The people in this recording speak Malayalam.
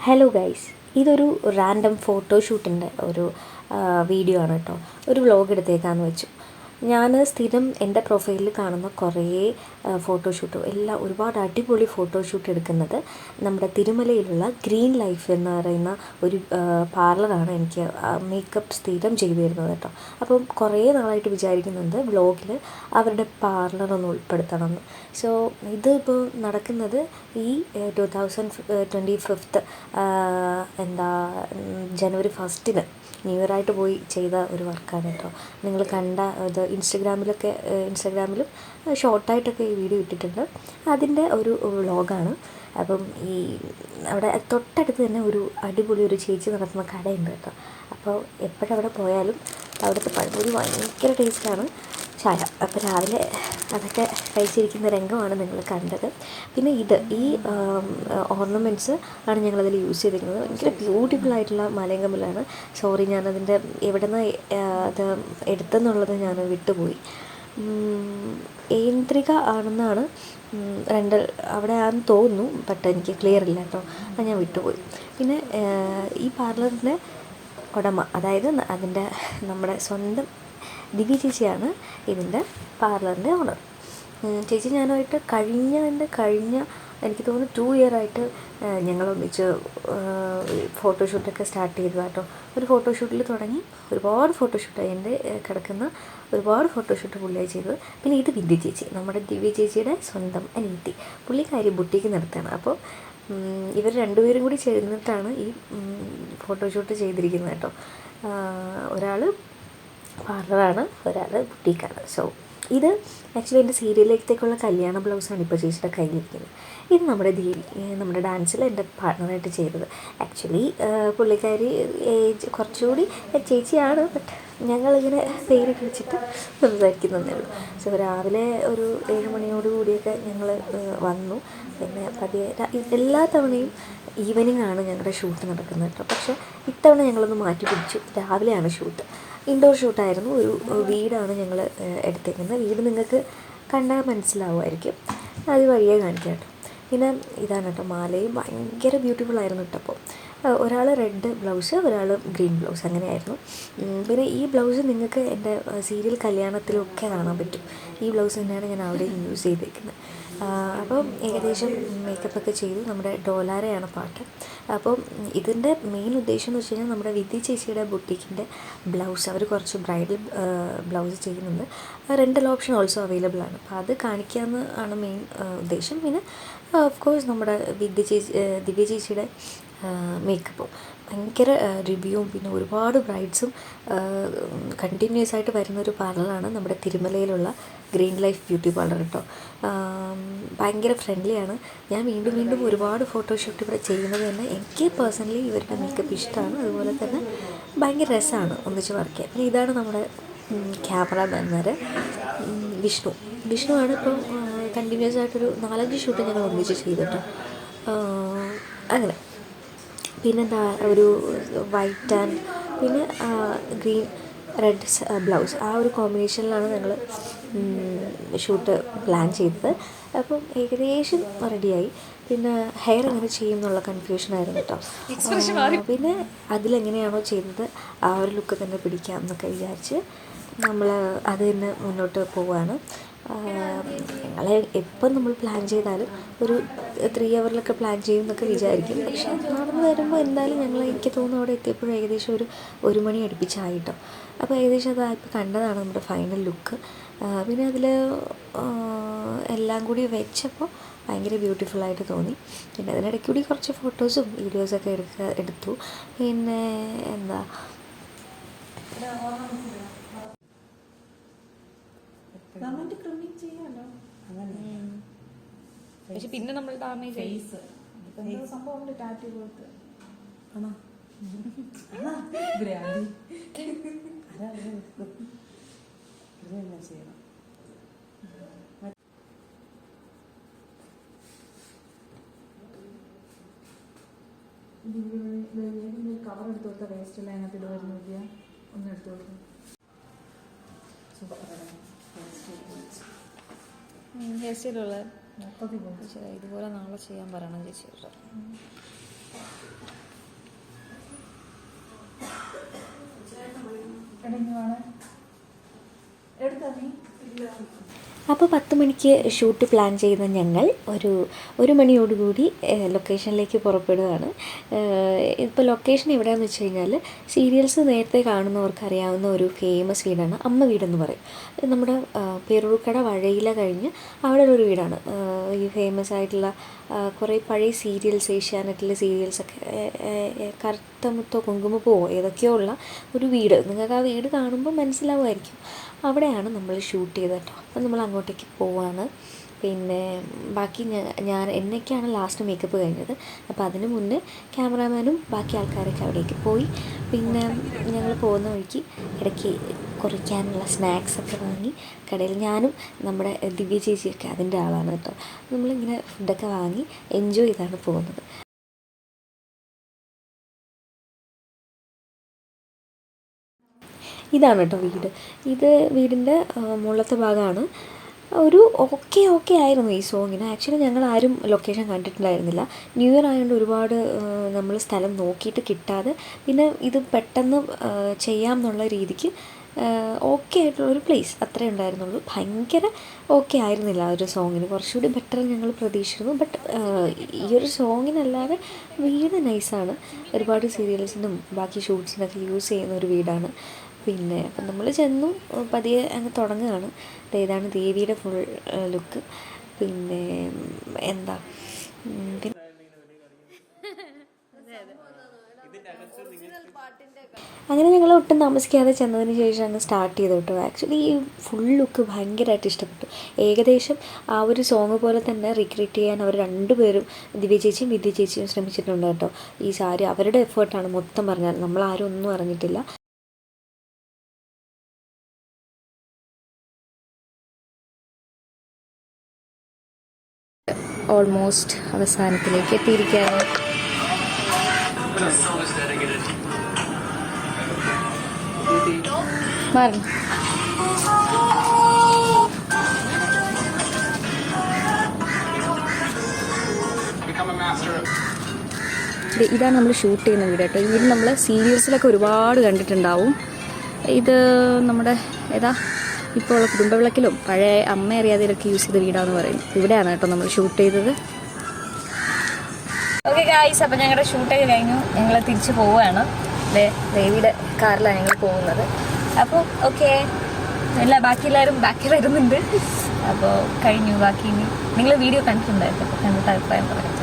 ഹലോ ഗൈസ് ഇതൊരു റാൻഡം ഫോട്ടോഷൂട്ടിന്റെ ഒരു വീഡിയോ ആണ് കേട്ടോ. ഒരു വ്ലോഗ് എടുത്തേക്കാന്ന് വെച്ചു. ഞാൻ സ്ഥിരം എന്റെ പ്രൊഫൈലിൽ കാണുന്ന കുറേ ഫോട്ടോഷൂട്ട് എല്ലാം ഒരുപാട് അടിപൊളി ഫോട്ടോഷൂട്ട് എടുക്കുന്നത് നമ്മുടെ തിരുമലയിലുള്ള ഗ്രീൻ ലൈഫ് എന്ന് പറയുന്ന ഒരു പാർലറാണ് എനിക്ക് മേക്കപ്പ് സ്ഥിരം ചെയ്തു തരുന്നത് കേട്ടോ. അപ്പം കുറേ നാളായിട്ട് വിചാരിക്കുന്നുണ്ട് വ്ലോഗിൽ അവരുടെ പാർലറൊന്ന് ഉൾപ്പെടുത്തണം എന്ന്. സോ ഇതിപ്പോൾ നടക്കുന്നത് ഈ ടു തൗസൻഡ് ട്വന്റി ഫിഫ്ത്ത് എന്താ ജനുവരി ഫസ്റ്റിന് ന്യൂ ഇയർ ആയിട്ട് പോയി ചെയ്ത ഒരു വർക്കാണ് കേട്ടോ നിങ്ങൾ കണ്ട ഇത് ഇൻസ്റ്റഗ്രാമിലൊക്കെ ഇൻസ്റ്റഗ്രാമിലും ഷോർട്ടായിട്ടൊക്കെ ഈ വീഡിയോ ഇട്ടിട്ടുണ്ട്. അതിന്റെ ഒരു വ്ളോഗാണ് അപ്പം ഈ അവിടെ തൊട്ടടുത്ത് തന്നെ ഒരു അടിപൊളി ഒരു ചേച്ചി നടത്തുന്ന കടയുണ്ട് കേട്ടോ അപ്പോൾ എപ്പോഴവിടെ പോയാലും അവിടുത്തെ പഴംപൊരി ഭയങ്കര ടേസ്റ്റാണ് ചായ. അപ്പോൾ രാവിലെ അതൊക്കെ കഴിച്ചിരിക്കുന്ന രംഗമാണ് നിങ്ങൾ കണ്ടത്. പിന്നെ ഇത് ഈ ഓർണമെന്റ്സ് ആണ് ഞങ്ങളതിൽ യൂസ് ചെയ്തിരിക്കുന്നത്. ഭയങ്കര ബ്യൂട്ടിഫുൾ ആയിട്ടുള്ള മലയങ്കമ്പിലാണ് സോറി ഞാനതിന്റെ എവിടെ നിന്ന് അത് എടുത്തെന്നുള്ളത് ഞാൻ വിട്ടുപോയി. ഏന്ത്രിക ആണെന്നാണ് രണ്ട് അവിടെ ആണെന്ന് തോന്നുന്നു ബട്ട് എനിക്ക് ക്ലിയർ ഇല്ല കേട്ടോ. അത് ഞാൻ വിട്ടുപോയി. പിന്നെ ഈ പാർലറിന്റെ ഉടമ അതായത് അതിന്റെ നമ്മുടെ സ്വന്തം ദിവ്യ ചേച്ചിയാണ് ഇതിന്റെ പാർലറിന്റെ ഓണർ. ചേച്ചി ഞാനായിട്ട് കഴിഞ്ഞ എന്റെ കഴിഞ്ഞ എനിക്ക് തോന്നുന്നു ടു ഇയർ ആയിട്ട് ഞങ്ങൾ ഒന്നിച്ച് ഫോട്ടോഷൂട്ടൊക്കെ സ്റ്റാർട്ട് ചെയ്തു കേട്ടോ. ഒരു ഫോട്ടോഷൂട്ടിൽ തുടങ്ങി ഒരുപാട് ഫോട്ടോഷൂട്ടായി എന്റെ കിടക്കുന്ന ഒരുപാട് ഫോട്ടോഷൂട്ട് പുള്ളിയായി ചെയ്തത്. പിന്നെ ഇത് വിദ്യ ചേച്ചി നമ്മുടെ ദിവ്യ ചേച്ചിയുടെ സ്വന്തം അനീതി പുള്ളിക്കാരി ബുട്ടിക്ക് നിർത്തുകയാണ് അപ്പോൾ ഇവർ രണ്ടുപേരും കൂടി ചേർന്നിട്ടാണ് ഈ ഫോട്ടോഷൂട്ട് ചെയ്തിരിക്കുന്നത് കേട്ടോ. ഒരാൾ പാർലറാണ് ഒരാൾ ബുട്ടീക്കാണ് സോ ഇത് ആക്ച്വലി എന്റെ സീരിയലിലേക്കത്തേക്കുള്ള കല്യാണ ബ്ലൗസാണ് ഇപ്പോൾ ചേച്ചിയുടെ കയ്യിലിരിക്കുന്നത്. ഇത് നമ്മുടെ ദേവി നമ്മുടെ ഡാൻസിൽ എന്റെ പാർട്ട്ണറായിട്ട് ചെയ്തത് ആക്ച്വലി പുള്ളിക്കാരി ഏജ് കുറച്ചുകൂടി ചേച്ചിയാണ് ബട്ട് ഞങ്ങളിങ്ങനെ പേര് വെച്ചിട്ട് സംസാരിക്കുന്നതേ ഉള്ളൂ. സോ രാവിലെ ഒരു ഏഴ് മണിയോട് കൂടിയൊക്കെ ഞങ്ങൾ വന്നു. പിന്നെ പതിയെ എല്ലാ തവണയും ഈവനിങ് ആണ് ഞങ്ങളുടെ ഷൂട്ട് നടക്കുന്നത് കേട്ടോ. പക്ഷേ ഇത്തവണ ഞങ്ങളൊന്ന് മാറ്റി പിടിച്ചു. രാവിലെയാണ് ഷൂട്ട്. ഇൻഡോർ ഷൂട്ടായിരുന്നു. ഒരു വീടാണ് ഞങ്ങൾ എടുത്തേക്കുന്നത്. വീട് നിങ്ങൾക്ക് കണ്ടാൽ മനസ്സിലാവുമായിരിക്കും. അത് വഴിയേ കാണിക്കാം കേട്ടോ. പിന്നെ ഇതാണ് കേട്ടോ മാലയും. ഭയങ്കര ബ്യൂട്ടിഫുൾ ആയിരുന്നു ഇട്ടപ്പോൾ ഒരാൾ റെഡ് ബ്ലൗസ് ഒരാൾ ഗ്രീൻ ബ്ലൗസ് അങ്ങനെയായിരുന്നു. പിന്നെ ഈ ബ്ലൗസ് നിങ്ങൾക്ക് എന്റെ സീരിയൽ കല്യാണത്തിലൊക്കെ കാണാൻ പറ്റും. ഈ ബ്ലൗസ് തന്നെയാണ് ഞാൻ അവിടെ യൂസ് ചെയ്തേക്കുന്നത്. അപ്പം ഏകദേശം മേക്കപ്പ് ഒക്കെ ചെയ്തു. നമ്മുടെ ഡോലാരയാണ് പാട്ട്. അപ്പം ഇതിന്റെ മെയിൻ ഉദ്ദേശം എന്ന് വെച്ച് കഴിഞ്ഞാൽ നമ്മുടെ വിദ്യ ചേച്ചിയുടെ ബുട്ടീക്കിന്റെ ബ്ലൗസ്. അവർ കുറച്ച് ബ്രൈഡൽ ബ്ലൗസ് ചെയ്യുന്നുണ്ട്. റെന്റൽ ഓപ്ഷൻ ഓൾസോ അവൈലബിൾ ആണ്. അപ്പോൾ അത് കാണിക്കാമെന്ന് ആണ് മെയിൻ ഉദ്ദേശം. പിന്നെ ഓഫ് കോഴ്സ് നമ്മുടെ വിദ്യ ചേച്ചി ദിവ്യ ചേച്ചിയുടെ മേക്കപ്പും ഭയങ്കര റിവ്യൂവും പിന്നെ ഒരുപാട് ബ്രൈഡ്സും കണ്ടിന്യൂസ് ആയിട്ട് വരുന്ന ഒരു പാർലറാണ് നമ്മുടെ തിരുമലയിലുള്ള ഗ്രീൻ ലൈഫ് ബ്യൂട്ടി പാർലർ കേട്ടോ ഭയങ്കര ഫ്രണ്ട്ലിയാണ് ഞാൻ വീണ്ടും വീണ്ടും ഒരുപാട് ഫോട്ടോഷൂട്ട് ഇവിടെ ചെയ്യുന്നത് തന്നെ എനിക്ക് പേഴ്സണലി ഇവരുടെ മേക്കപ്പ് ഇഷ്ടമാണ്. അതുപോലെ തന്നെ ഭയങ്കര രസമാണ് ഒന്നിച്ച് വർക്ക് ചെയ്യാൻ. പിന്നെ ഇതാണ് നമ്മുടെ ക്യാമറ ക്യാമറാമാൻമാർ വിഷ്ണു. വിഷ്ണു ആണ് ഇപ്പോൾ കണ്ടിന്യൂസ് ആയിട്ടൊരു നാലഞ്ച് ഷൂട്ട് ഞങ്ങൾ ഒന്നിച്ച് ചെയ്തിട്ട് അങ്ങനെ. പിന്നെന്താ ഒരു വൈറ്റ് ആൻഡ് പിന്നെ ഗ്രീൻ റെഡ് ബ്ലൗസ് ആ ഒരു കോമ്പിനേഷനിലാണ് ഞങ്ങൾ ഷൂട്ട് പ്ലാൻ ചെയ്തത്. അപ്പം ഏകദേശം റെഡിയായി പിന്നെ ഹെയർ എങ്ങനെ ചെയ്യും എന്നുള്ള കൺഫ്യൂഷനായിരുന്നു കേട്ടോ ആ, പിന്നെ അതിലെങ്ങനെയാണോ ചെയ്തത് ആ ഒരു ലുക്ക് തന്നെ പിടിക്കാം എന്നൊക്കെ വിചാരിച്ച് നമ്മൾ അത് തന്നെ മുന്നോട്ട് പോവുകയാണ് ഞങ്ങൾ എപ്പം നമ്മൾ പ്ലാൻ ചെയ്താലും ഒരു ത്രീ അവറിലൊക്കെ പ്ലാൻ ചെയ്യും എന്നൊക്കെ വിചാരിക്കും. പക്ഷെ നടന്ന് വരുമ്പോൾ എന്തായാലും ഞങ്ങൾ എനിക്ക് തോന്നുന്നു അവിടെ എത്തിയപ്പോഴും ഏകദേശം ഒരു ഒരു മണി അടുപ്പിച്ചായിട്ടോ. അപ്പോൾ ഏകദേശം അത് ഇപ്പോൾ കണ്ടതാണ് നമ്മുടെ ഫൈനൽ ലുക്ക് പിന്നെ അതിൽ എല്ലാം കൂടി വെച്ചപ്പോൾ ഭയങ്കര ബ്യൂട്ടിഫുള്ളായിട്ട് തോന്നി. പിന്നെ അതിനിടയ്ക്ക് കൂടി കുറച്ച് ഫോട്ടോസും വീഡിയോസൊക്കെ എടുക്കുക എടുത്തു. പിന്നെ എന്താ? നന്നായിട്ട് ക്രിമിങ് ചെയ്യാലോ? പക്ഷെ പിന്നെ നമ്മൾ ഡാമേജ് ഫേസ് സംഭവം ഉണ്ട് ടാറ്റു പോലത്തെ. ആണോ? ചെയ്യണം. കവർ എടുത്തു കൊടുത്ത വേസ്റ്റ് എല്ലാം അതിനകത്ത് ഒന്ന് എടുത്തു കൊടുക്കും. ഹെയർ സ്റ്റൈലുള്ള ഇതുപോലെ നാളെ ചെയ്യാൻ പറയണം ചേച്ചി. നീ എടുത്താ നീ? അപ്പോൾ പത്ത് മണിക്ക് ഷൂട്ട് പ്ലാൻ ചെയ്യുന്ന ഞങ്ങൾ ഒരു ഒരു മണിയോടുകൂടി ലൊക്കേഷനിലേക്ക് പുറപ്പെടുകയാണ് ഇപ്പോൾ ലൊക്കേഷൻ എവിടെയാണെന്ന് വെച്ച് കഴിഞ്ഞാൽ സീരിയൽസ് നേരത്തെ കാണുന്നവർക്ക് അറിയാവുന്ന ഒരു ഫേമസ് വീടാണ് അമ്മ വീടെന്ന് പറയും. നമ്മുടെ പേരൂർക്കട വഴയില കഴിഞ്ഞ് അവിടെ ഒരു വീടാണ്. ഈ ഫേമസ് ആയിട്ടുള്ള കുറേ പഴയ സീരിയൽസ് ഏഷ്യാനെറ്റിലെ സീരിയൽസൊക്കെ കറുത്ത മുത്തോ കുങ്കുമപ്പോ ഏതൊക്കെയോ ഉള്ള ഒരു വീട്. നിങ്ങൾക്ക് ആ വീട് കാണുമ്പോൾ മനസ്സിലാവുമായിരിക്കും. അവിടെയാണ് നമ്മൾ ഷൂട്ട് ചെയ്തത് കേട്ടോ. അപ്പം നമ്മൾ അങ്ങോട്ടേക്ക് പോവാണ്. പിന്നെ ബാക്കി ഞാൻ എന്നൊക്കെയാണ് ലാസ്റ്റ് മേക്കപ്പ് കഴിഞ്ഞത്. അപ്പോൾ അതിന് മുന്നേ ക്യാമറാമാനും ബാക്കി ആൾക്കാരൊക്കെ അവിടേക്ക് പോയി. പിന്നെ ഞങ്ങൾ പോകുന്ന വഴിക്ക് ഇടയ്ക്ക് കുറയ്ക്കാനുള്ള സ്നാക്സ് ഒക്കെ വാങ്ങി കടയിൽ ഞാനും നമ്മുടെ ദിവ്യ ചേച്ചിയൊക്കെ അതിന്റെ ആളാണ് കേട്ടോ. നമ്മളിങ്ങനെ ഫുഡൊക്കെ വാങ്ങി എൻജോയ് ചെയ്താണ് പോകുന്നത്. ഇതാണ് കേട്ടോ വീട്. ഇത് വീടിന്റെ മുള്ളത്തെ ഭാഗമാണ്. ഒരു ഓക്കെ ഓക്കെ ആയിരുന്നു ഈ സോങ്ങിന്. ആക്ച്വലി ഞങ്ങൾ ആരും ലൊക്കേഷൻ കണ്ടിട്ടുണ്ടായിരുന്നില്ല. ന്യൂ ഇയർ ആയതുകൊണ്ട് ഒരുപാട് നമ്മൾ സ്ഥലം നോക്കിയിട്ട് കിട്ടാതെ പിന്നെ ഇത് പെട്ടെന്ന് ചെയ്യാം എന്നുള്ള രീതിക്ക് ഓക്കെ ആയിട്ടുള്ളൊരു പ്ലേസ് അത്രേ ഉണ്ടായിരുന്നുള്ളൂ. ഭയങ്കര ഓക്കെ ആയിരുന്നില്ല ആ ഒരു സോങ്ങിന്. കുറച്ചുകൂടി ബെറ്റർ ഞങ്ങൾ പ്രതീക്ഷിച്ചിരുന്നു. ബട്ട് ഈ ഒരു സോങ്ങിനല്ലാതെ വീട് നൈസാണ് ഒരുപാട് സീരിയൽസിനും ബാക്കി ഷൂട്ട്സിനൊക്കെ യൂസ് ചെയ്യുന്ന ഒരു വീടാണ്. പിന്നെ അപ്പം നമ്മൾ ചെന്നു പതിയെ അങ്ങ് തുടങ്ങുകയാണ്. ഇതാണ് ദേവിയുടെ ഫുൾ ലുക്ക് പിന്നെ എന്താ അങ്ങനെ ഞങ്ങൾ ഒട്ടും താമസിക്കാതെ ചെന്നതിന് ശേഷം അങ്ങ് സ്റ്റാർട്ട് ചെയ്തു കേട്ടോ. ആക്ച്വലി ഈ ഫുൾ ലുക്ക് ഭയങ്കരമായിട്ട് ഇഷ്ടപ്പെട്ടു. ഏകദേശം ആ ഒരു സോങ് പോലെ തന്നെ റീക്രിയേറ്റ് ചെയ്യാൻ അവർ രണ്ടുപേരും ദിവ്യ ചേച്ചിയും വിദ്യ ചേച്ചിയും ശ്രമിച്ചിട്ടുണ്ട് കേട്ടോ. ഈ സാരി അവരുടെ എഫേർട്ടാണ് മൊത്തം പറഞ്ഞാൽ. നമ്മൾ ആരും ഒന്നും അറിഞ്ഞിട്ടില്ല. ഓൾമോസ്റ്റ് അവസാനത്തിലേക്ക് എത്തിയിരിക്കുകയാണ്. ഇതാണ് നമ്മൾ ഷൂട്ട് ചെയ്യുന്ന വീഡിയോ കേട്ടോ ഇത് നമ്മൾ സീരിയൽസിലൊക്കെ ഒരുപാട് കണ്ടിട്ടുണ്ടാവും. ഇത് നമ്മുടെ ഏതാ? ഇപ്പോൾ ഉള്ള കുടുംബവിളക്കിലും പഴയ അമ്മ അറിയാതെയൊക്കെ യൂസ് ചെയ്ത വീടാന്ന് പറയും. ഇവിടെയാണ് കേട്ടോ നമ്മൾ ഷൂട്ട് ചെയ്തത്. ഓക്കെ ഗായ്സ് അപ്പം ഞങ്ങളുടെ ഷൂട്ടൊക്കെ കഴിഞ്ഞു. ഞങ്ങൾ തിരിച്ചു പോവുകയാണ്. ദേവിയുടെ കാറിലാണ് ഞങ്ങൾ പോകുന്നത്. അപ്പോൾ ഓക്കെ എല്ലാ ബാക്കി എല്ലാവരും ബാക്കി വരുന്നുണ്ട്. അപ്പോൾ കഴിഞ്ഞു. ബാക്കി ഇനി നിങ്ങൾ വീഡിയോ കണ്ടിട്ടുണ്ടായിരുന്നു. കണ്ടിട്ട് അഭിപ്രായം പറയാം.